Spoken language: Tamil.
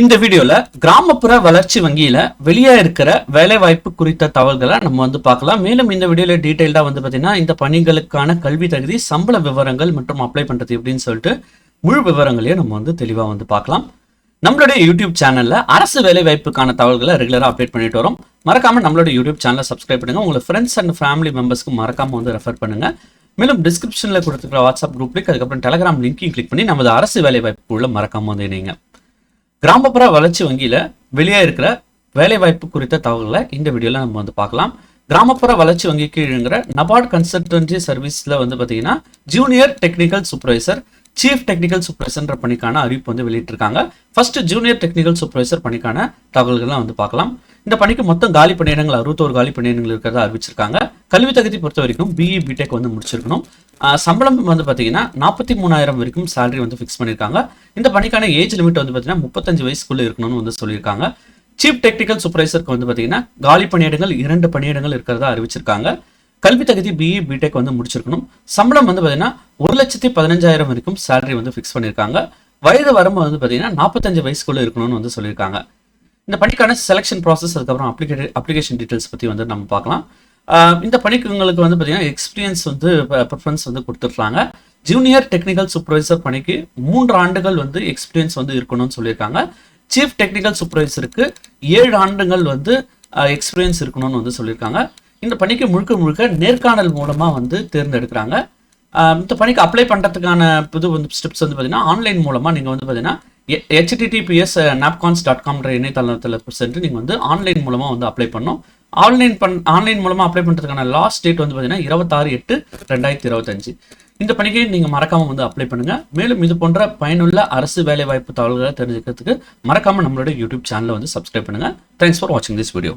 இந்த வீடியோல கிராமப்புற வளர்ச்சி வங்கியில வெளியே இருக்கிற வேலை வாய்ப்பு குறித்த தகவல்களை நம்ம வந்து பார்க்கலாம். மேலும் இந்த வீடியோல டீடைல்டா வந்து பாத்தீங்கன்னா இந்த பணிகளுக்கான கல்வி தகுதி சம்பள விவரங்கள் மற்றும் அப்ளை பண்றது எப்படின்னு சொல்லிட்டு முழு விவரங்களையும் நம்ம வந்து தெளிவா வந்து பார்க்கலாம். நம்மளுடைய யூடியூப் சேனல்ல அரசு வேலை வாய்ப்புக்கான தகவல்களை ரெகுலரா அப்டேட் பண்ணிட்டு வரோம். மறக்காம நம்மளோட யூடியூப் சேனலை சப்ஸ்கிரைப் பண்ணுங்க. உங்க ஃப்ரெண்ட்ஸ் அண்ட் ஃபேமிலி மெம்பர்ஸ்க்கு மறக்காம வந்து ரெஃபர் பண்ணுங்க. மேலும் டிஸ்கிரிப்ஷன்ல கொடுத்துருக்கிற வாட்ஸ்அப் குரூப் லிங்க் அதுக்கப்புறம் டெலகிராம் லிங்க்கையும் கிளிக் பண்ணி நமது அரசு வேலை வாய்ப்புக்குள்ள மறக்காம வந்து இணைங்க. கிராமப்புற வளர்ச்சி வங்கியில வெளியே இருக்கிற வேலைவாய்ப்பு குறித்த தகவல்களை இந்த வீடியோவில் நம்ம வந்து பார்க்கலாம். கிராமப்புற வளர்ச்சி வங்கி கீழுங்கிற நபார்ட் கன்சல்டன்சி சர்வீஸ்ல வந்து பாத்தீங்கன்னா junior technical supervisor chief technical சூப்பர்வைசர்ன்ற பணிக்கான அறிவிப்பு வந்து வெளியிட்டிருக்காங்க. ஃபர்ஸ்ட் ஜூனியர் டெக்னிக்கல் சூப்பர்வைசர் பணிக்கான தகவல்கள்லாம் வந்து பார்க்கலாம். இந்த பணிக்கு மொத்தம் காலி பணியிடங்கள் அறுபத்தோரு காலி பணியிடங்கள் இருக்கிறதா அறிவிச்சிருக்காங்க. கல்வி தகுதி பொறுத்த வரைக்கும் பிஇ பிடெக் வந்து முடிச்சிருக்கணும். சம்பளம் வந்து பார்த்தீங்கன்னா நாற்பத்தி மூணாயிரம் வரைக்கும் சேலரி வந்து ஃபிக்ஸ் பண்ணியிருக்காங்க இந்த பணிக்கான ஏஜ் லிமிட் வந்து பார்த்தீங்கன்னா முப்பத்தஞ்சு வயசுக்குள்ள இருக்கணும்னு வந்து சொல்லியிருக்காங்க. சீஃப் டெக்னிக்கல் சூப்பர்வைசருக்கு வந்து பார்த்தீங்கன்னா காலி பணியிடங்கள் இரண்டு பணியிடங்கள் இருக்கிறதா அறிவிச்சிருக்காங்க. கல்வி தகுதி பிஇ பிடெக் வந்து முடிச்சிருக்கணும். சம்பளம் வந்து பார்த்தீங்கன்னா ஒரு லட்சத்தி பதினஞ்சாயிரம் வரைக்கும் சேலரி வந்து ஃபிக்ஸ் பண்ணியிருக்காங்க வயது வரம்பு வந்து பார்த்தீங்கன்னா நாற்பத்தஞ்சு வயசுக்குள்ள இருக்கணும்னு வந்து சொல்லியிருக்காங்க. இந்த பணிக்கான செலெக்ஷன் ப்ராசஸ் அதுக்கப்புறம் அப்ளிகே அப்ளிகேஷன் டீட்டெயில்ஸ் பற்றி வந்து நம்ம பார்க்கலாம். இந்த பணிக்கு உங்களுக்கு வந்து பார்த்தீங்கன்னா எக்ஸ்பீரியன்ஸ் வந்து ப்ரிஃபரன்ஸ் வந்து கொடுத்துருக்காங்க. ஜூனியர் டெக்னிக்கல் சூப்பர்வைசர் பணிக்கு மூன்று ஆண்டுகள் வந்து எக்ஸ்பீரியன்ஸ் வந்து இருக்கணும்னு சொல்லியிருக்காங்க. சீஃப் டெக்னிக்கல் சூப்பர்வைசருக்கு ஏழு ஆண்டுகள் வந்து எக்ஸ்பீரியன்ஸ் இருக்கணும்னு வந்து சொல்லியிருக்காங்க. இந்த பணிக்கு முழுக்க முழுக்க நேர்காணல் மூலமாக வந்து தேர்ந்தெடுக்கிறாங்க. இந்த பணிக்கு அப்ளை பண்ணுறதுக்கான புது வந்து ஸ்டெப்ஸ் வந்து பார்த்தீங்கன்னா ஆன்லைன் மூலமாக நீங்கள் வந்து பார்த்தீங்கன்னா ஹெச்டிடிபிஎஸ் நாப்கான்ஸ் டாட் காம்ன்ற இணையதளத்தில் சென்று நீங்கள் வந்து ஆன்லைன் மூலமாக வந்து அப்ளை பண்ணோம் ஆன்லைன் பண் ஆன்லைன் மூலமாக அப்ளை பண்ணுறதுக்கான லாஸ்ட் டேட் வந்து பார்த்தீங்கன்னா இருபத்தாறு எட்டு ரெண்டாயிரத்தி இருபத்தஞ்சு. இந்த பணிக்கு நீங்கள் மறக்காமல் வந்து அப்ளை பண்ணுங்கள் மேலும் இது போன்ற பயனுள்ள அரசு வேலைவாய்ப்பு தகவல்களை தெரிஞ்சுக்கிறதுக்கு மறக்காமல் நம்மளோட யூடியூப் சேனலை வந்து சப்ஸ்கிரைப் பண்ணுங்கள் தேங்க்ஸ் ஃபார் வாட்சிங் திஸ் வீடியோ